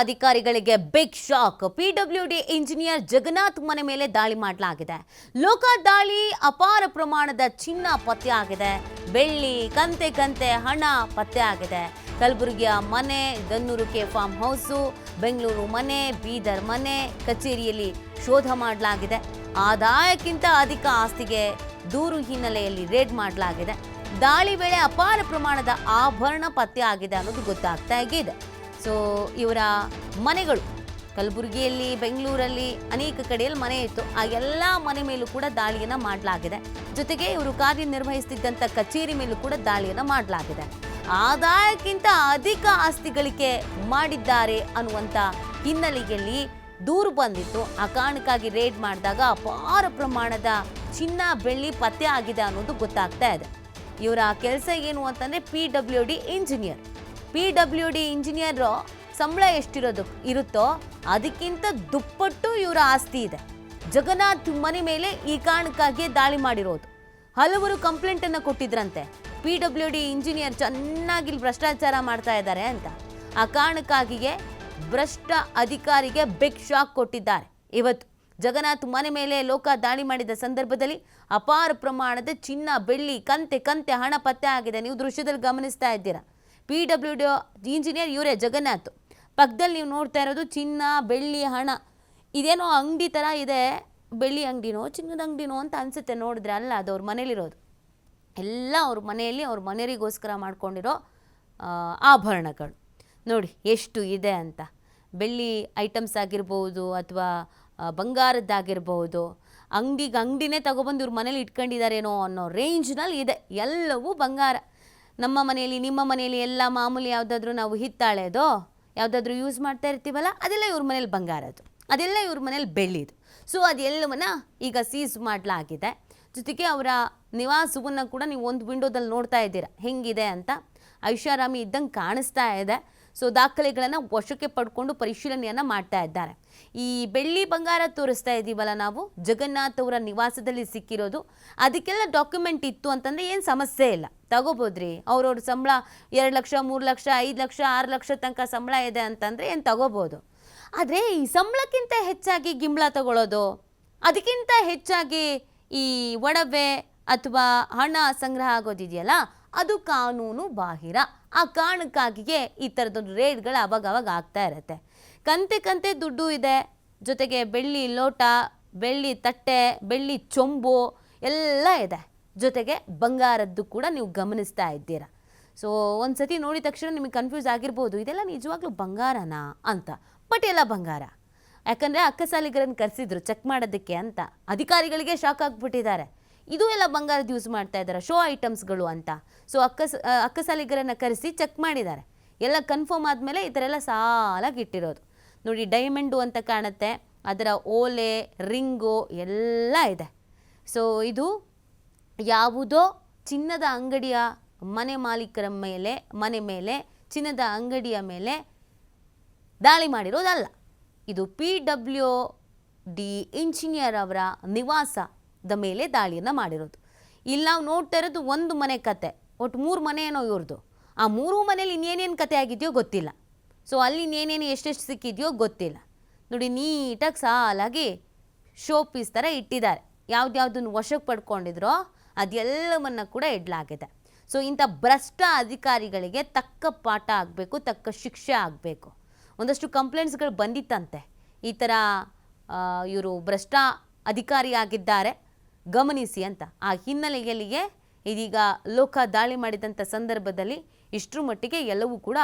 ಅಧಿಕಾರಿಗಳಿಗೆ big shock. PWD engineer Jagannath ಮನೆ ಮೇಲೆ ದಾಳಿ ಮಾಡಲಾಗಿದೆ. ಲೋಕ ದಾಳಿ ಅಪಾರ ಪ್ರಮಾಣದ ಚಿನ್ನ ಪತ್ತೆ ಆಗಿದೆ. ಬೆಳ್ಳಿ, ಕಂತೆ ಕಂತೆ ಹಣ ಪತ್ತೆ ಆಗಿದೆ. ಕಲಬುರಗಿಯ ಮನೆ Gannur K farm house, Bengaluru ಮನೆ, ಬೀದರ್ ಮನೆ ಕಚೇರಿಯಲ್ಲಿ ಶೋಧ ಮಾಡಲಾಗಿದೆ. ಆದಾಯಕ್ಕಿಂತ ಅಧಿಕ ಆಸ್ತಿಗೆ ದೂರು ಹಿನ್ನೆಲೆಯಲ್ಲಿ ರೇಡ್ ಮಾಡಲಾಗಿದೆ. ದಾಳಿ ವೇಳೆ ಅಪಾರ ಪ್ರಮಾಣದ ಆಭರಣ ಪತ್ತೆ ಆಗಿದೆ ಅನ್ನೋದು ಗೊತ್ತಾಗ್ತಾ ಇದೆ. ಸೊ ಇವರ ಮನೆಗಳು, ಕಲಬುರಗಿಯಲ್ಲಿ, ಬೆಂಗಳೂರಲ್ಲಿ ಅನೇಕ ಕಡೆಯಲ್ಲಿ ಮನೆ ಇತ್ತು. ಆ ಎಲ್ಲ ಮನೆ ಮೇಲೂ ಕೂಡ ದಾಳಿಯನ್ನು ಮಾಡಲಾಗಿದೆ. ಜೊತೆಗೆ ಇವರು ಕಾರ್ಯನಿರ್ವಹಿಸುತ್ತಿದ್ದಂಥ ಕಚೇರಿ ಮೇಲೂ ಕೂಡ ದಾಳಿಯನ್ನು ಮಾಡಲಾಗಿದೆ. ಆದಾಯಕ್ಕಿಂತ ಅಧಿಕ ಆಸ್ತಿ ಗಳಿಕೆ ಮಾಡಿದ್ದಾರೆ ಅನ್ನುವಂಥ ಹಿನ್ನೆಲೆಯಲ್ಲಿ ದೂರು ಬಂದಿತ್ತು. ಆ ಕಾರಣಕ್ಕಾಗಿ ರೇಡ್ ಮಾಡಿದಾಗ ಅಪಾರ ಪ್ರಮಾಣದ ಚಿನ್ನ, ಬೆಳ್ಳಿ, ಪತ್ತೆ ಆಗಿದೆ ಅನ್ನೋದು ಗೊತ್ತಾಗ್ತಾ ಇದೆ. ಇವರ ಕೆಲಸ ಏನು ಅಂತಂದರೆ P W D engineer P W D engineer ಸಂಬಳ ಎಷ್ಟಿರೋದು ಇರುತ್ತೋ ಅದಕ್ಕಿಂತ ದುಪ್ಪಟ್ಟು ಇವರ ಆಸ್ತಿ ಇದೆ. ಜಗನ್ನಾಥ್ ಮನೆ ಮೇಲೆ ಈ ಕಾರಣಕ್ಕಾಗಿ ದಾಳಿ ಮಾಡಿರೋದು. ಹಲವರು ಕಂಪ್ಲೇಂಟ್ ಅನ್ನ ಕೊಟ್ಟಿದ್ರಂತೆ. ಪಿ ಡಬ್ಲ್ಯೂ ಡಿ ಇಂಜಿನಿಯರ್ ಚೆನ್ನಾಗಿ ಭ್ರಷ್ಟಾಚಾರ ಮಾಡ್ತಾ ಇದ್ದಾರೆ ಅಂತ. ಆ ಕಾರಣಕ್ಕಾಗಿಯೇ ಭ್ರಷ್ಟ ಅಧಿಕಾರಿಗೆ ಬಿಗ್ ಶಾಕ್ ಕೊಟ್ಟಿದ್ದಾರೆ. ಇವತ್ತು ಜಗನ್ನಾಥ್ ಮನೆ ಮೇಲೆ ಲೋಕ ದಾಳಿ ಮಾಡಿದ ಸಂದರ್ಭದಲ್ಲಿ ಅಪಾರ ಪ್ರಮಾಣದ ಚಿನ್ನ, ಬೆಳ್ಳಿ, ಕಂತೆ ಕಂತೆ ಹಣ ಪತ್ತೆ ಆಗಿದೆ. ನೀವು ದೃಶ್ಯದಲ್ಲಿ ಗಮನಿಸ್ತಾ ಇದ್ದೀರಾ. ಪಿ ಡಬ್ಲ್ಯೂ ಡಿ ಇಂಜಿನಿಯರ್ ಇವರೇ ಜಗನ್ನಾಥ್. ಪಕ್ಕದಲ್ಲಿ ನೀವು ನೋಡ್ತಾ ಇರೋದು ಚಿನ್ನ, ಬೆಳ್ಳಿ, ಹಣ. ಇದೇನೋ ಅಂಗಡಿ ಥರ ಇದೆ, ಬೆಳ್ಳಿ ಅಂಗಡಿನೋ, ಚಿನ್ನದ ಅಂಗಡಿನೋ ಅಂತ ಅನಿಸುತ್ತೆ ನೋಡಿದ್ರೆ ಅಲ್ಲ, ಅದು ಅವ್ರ ಮನೇಲಿರೋದು. ಎಲ್ಲ ಅವ್ರ ಮನೆಯಲ್ಲಿ ಅವ್ರ ಮನೆಯರಿಗೋಸ್ಕರ ಮಾಡ್ಕೊಂಡಿರೋ ಆಭರಣಗಳು. ನೋಡಿ, ಎಷ್ಟು ಇದೆ ಅಂತ. ಬೆಳ್ಳಿ ಐಟಮ್ಸ್ ಆಗಿರ್ಬೋದು ಅಥವಾ ಬಂಗಾರದ್ದಾಗಿರ್ಬೋದು ಅಂಗಡಿಗೆ ಅಂಗಡಿನೇ ತಗೊಬಂದು ಇವ್ರ ಮನೇಲಿ ಇಟ್ಕೊಂಡಿದ್ದಾರೇನೋ ಅನ್ನೋ ರೇಂಜ್ನಲ್ಲಿ ಇದೆ. ಎಲ್ಲವೂ ಬಂಗಾರ. ನಮ್ಮ ಮನೆಯಲ್ಲಿ, ನಿಮ್ಮ ಮನೆಯಲ್ಲಿ ಎಲ್ಲ ಮಾಮೂಲಿ ಯಾವುದಾದ್ರೂ ನಾವು ಹಿತ್ತಾಳೆದೋ, ಯಾವುದಾದ್ರೂ ಯೂಸ್ ಮಾಡ್ತಾ ಇರ್ತೀವಲ್ಲ, ಅದೆಲ್ಲ ಇವ್ರ ಮನೇಲಿ ಬಂಗಾರದು ಅದೆಲ್ಲ ಇವ್ರ ಮನೇಲಿ ಬೆಳ್ಳಿದು ಸೊ ಅದೆಲ್ಲವನ್ನ ಈಗ ಸೀಸ್ ಮಾಡಲಾಗಿದೆ. ಜೊತೆಗೆ ಅವರ ನಿವಾಸವನ್ನು ಕೂಡ ನೀವು ಒಂದು ವಿಂಡೋದಲ್ಲಿ ನೋಡ್ತಾ ಇದ್ದೀರಾ. ಹೆಂಗಿದೆ ಅಂತ ಐಷಾರಾಮಿ ಇದ್ದಂಗೆ ಕಾಣಿಸ್ತಾ ಇದೆ. ಸೊ ದಾಖಲೆಗಳನ್ನು ವಶಕ್ಕೆ ಪಡ್ಕೊಂಡು ಪರಿಶೀಲನೆಯನ್ನು ಮಾಡ್ತಾ ಇದ್ದಾರೆ. ಈ ಬೆಳ್ಳಿ ಬಂಗಾರ ತೋರಿಸ್ತಾ ಇದ್ದೀವಲ್ಲ ನಾವು, ಜಗನ್ನಾಥ್ ಅವರ ನಿವಾಸದಲ್ಲಿ ಸಿಕ್ಕಿರೋದು. ಅದಕ್ಕೆಲ್ಲ ಡಾಕ್ಯುಮೆಂಟ್ ಇತ್ತು ಅಂತಂದರೆ ಏನು ಸಮಸ್ಯೆ ಇಲ್ಲ. ತಗೋಬೋದ್ರಿ. ಅವ್ರವ್ರ ಸಂಬಳ ಎರಡು ಲಕ್ಷ, ಮೂರು ಲಕ್ಷ, ಐದು ಲಕ್ಷ, ಆರು ಲಕ್ಷ ತನಕ ಸಂಬಳ ಇದೆ ಅಂತಂದರೆ ಏನು ತಗೋಬೋದು. ಆದರೆ ಈ ಸಂಬಳಕ್ಕಿಂತ ಹೆಚ್ಚಾಗಿ ಗಿಂಬಳ ತಗೊಳ್ಳೋದು ಅದಕ್ಕಿಂತ ಹೆಚ್ಚಾಗಿ ಈ ಒಡವೆ ಅಥವಾ ಹಣ ಸಂಗ್ರಹ ಆಗೋದಿದೆಯಲ್ಲ, ಅದು ಕಾನೂನು ಬಾಹಿರ. ಆ ಕಾರಣಕ್ಕಾಗಿಯೇ ಈ ಥರದೊಂದು ರೇಡ್ಗಳು ಅವಾಗ ಅವಾಗ ಆಗ್ತಾ ಇರುತ್ತೆ. ಕಂತೆ ಕಂತೆ ದುಡ್ಡು ಇದೆ. ಜೊತೆಗೆ ಬೆಳ್ಳಿ ಲೋಟ, ಬೆಳ್ಳಿ ತಟ್ಟೆ, ಬೆಳ್ಳಿ ಚೊಂಬು ಎಲ್ಲ ಇದೆ. ಜೊತೆಗೆ ಬಂಗಾರದ್ದು ಕೂಡ ನೀವು ಗಮನಿಸ್ತಾ ಇದ್ದೀರಾ. ಸೊ ಒಂದು ಸತಿ ನೋಡಿದ ತಕ್ಷಣ ನಿಮಗೆ ಕನ್ಫ್ಯೂಸ್ ಆಗಿರ್ಬೋದು. ಇದೆಲ್ಲ ನಿಜವಾಗ್ಲೂ ಬಂಗಾರನಾ ಅಂತ. ಬಟ್ ಎಲ್ಲ ಬಂಗಾರ. ಯಾಕಂದರೆ ಅಕ್ಕಸಾಲಿಗರನ್ನು ಕರೆಸಿದ್ರು ಚೆಕ್ ಮಾಡೋದಕ್ಕೆ ಅಂತ. ಅಧಿಕಾರಿಗಳಿಗೆ ಶಾಕ್ ಆಗಿಬಿಟ್ಟಿದ್ದಾರೆ. ಇದು ಎಲ್ಲ ಬಂಗಾರದ ಯೂಸ್ ಮಾಡ್ತಾ ಇದ್ದಾರೆ ಶೋ ಐಟಮ್ಸ್ಗಳು ಅಂತ. ಸೊ ಅಕ್ಕ ಅಕ್ಕಸಾಲಿಗರನ್ನು ಕರೆಸಿ ಚೆಕ್ ಮಾಡಿದ್ದಾರೆ. ಎಲ್ಲ ಕನ್ಫರ್ಮ್ ಆದಮೇಲೆ ಈ ಥರ ಎಲ್ಲ ಸಾಲಾಗಿ ಇಟ್ಟಿರೋದು. ನೋಡಿ ಡೈಮಂಡು ಅಂತ ಕಾಣುತ್ತೆ, ಅದರ ಓಲೆ, ರಿಂಗು ಎಲ್ಲ ಇದೆ. ಸೊ ಇದು ಯಾವುದೋ ಚಿನ್ನದ ಅಂಗಡಿಯ ಮನೆ ಮಾಲೀಕರ ಮೇಲೆ, ಮನೆ ಮೇಲೆ, ಚಿನ್ನದ ಅಂಗಡಿಯ ಮೇಲೆ ದಾಳಿ ಮಾಡಿರೋದಲ್ಲ. ಇದು ಪಿ ಡಬ್ಲ್ಯೂ ಡಿ ಇಂಜಿನಿಯರ್ ಅವರ ನಿವಾಸದ ಮೇಲೆ ದಾಳಿಯನ್ನು ಮಾಡಿರೋದು. ಇಲ್ಲಿ ನಾವು ನೋಡ್ತಾ ಇರೋದು ಒಂದು ಮನೆ ಕತೆ, ಒಟ್ಟು ಮೂರು ಮನೆ ಏನೋ ಇವ್ರದ್ದು ಆ ಮೂರು ಮನೇಲಿ ಇನ್ನೇನೇನು ಕತೆ ಆಗಿದೆಯೋ ಗೊತ್ತಿಲ್ಲ. ಸೊ ಅಲ್ಲಿ ಇನ್ನೇನೇನು ಎಷ್ಟೆಷ್ಟು ಸಿಕ್ಕಿದೆಯೋ ಗೊತ್ತಿಲ್ಲ. ನೋಡಿ, ನೀಟಾಗಿ ಸಾಲಾಗಿ ಶೋ ಪೀಸ್ ಥರ ಇಟ್ಟಿದ್ದಾರೆ. ಯಾವ್ದ್ಯಾವ್ದನ್ನು ವಶಕ್ಕೆ ಪಡ್ಕೊಂಡಿದ್ರೋ ಅದೆಲ್ಲವನ್ನು ಕೂಡ ಇಡಲಾಗಿದೆ. ಸೊ ಇಂಥ ಭ್ರಷ್ಟ ಅಧಿಕಾರಿಗಳಿಗೆ ತಕ್ಕ ಪಾಠ ಆಗಬೇಕು, ತಕ್ಕ ಶಿಕ್ಷೆ ಆಗಬೇಕು. ಒಂದಷ್ಟು ಕಂಪ್ಲೇಂಟ್ಸ್ಗಳು ಬಂದಿತ್ತಂತೆ. ಈ ಥರ ಇವರು ಭ್ರಷ್ಟ ಅಧಿಕಾರಿಯಾಗಿದ್ದಾರೆ ಗಮನಿಸಿ ಅಂತ. ಆ ಹಿನ್ನೆಲೆಯಲ್ಲಿಯೇ ಇದೀಗ ಲೋಕ ದಾಳಿ ಮಾಡಿದಂಥ ಸಂದರ್ಭದಲ್ಲಿ ಇಷ್ಟರ ಮಟ್ಟಿಗೆ ಎಲ್ಲವೂ ಕೂಡ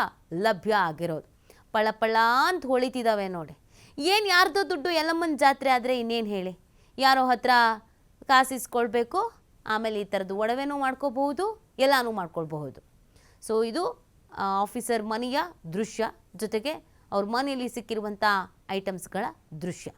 ಲಭ್ಯ ಆಗಿರೋದು. ಪಳ ಪಳ ಅಂತ ಹೊಳಿತಿದ್ದಾವೆ ನೋಡಿ. ಏನು ಯಾರ್ದೋ ದುಡ್ಡು ಎಲ್ಲಮ್ಮನ ಜಾತ್ರೆ ಆದರೆ ಇನ್ನೇನು ಹೇಳಿ? ಯಾರೋ ಹತ್ರ ಕಾಸಿಸ್ಕೊಳ್ಬೇಕು ಆಮೇಲೆ ಈ ಥರದ್ದು ಒಡವೆನೂ ಮಾಡ್ಕೋಬಹುದು, ಎಲ್ಲನೂ ಮಾಡ್ಕೊಳ್ಬಹುದು. ಸೊ ಇದು ಆಫೀಸರ್ ಮನೆಯ ದೃಶ್ಯ. ಜೊತೆಗೆ ಅವ್ರ ಮನೆಯಲ್ಲಿ ಸಿಕ್ಕಿರುವಂಥ ಐಟಮ್ಸ್ಗಳ ದೃಶ್ಯ.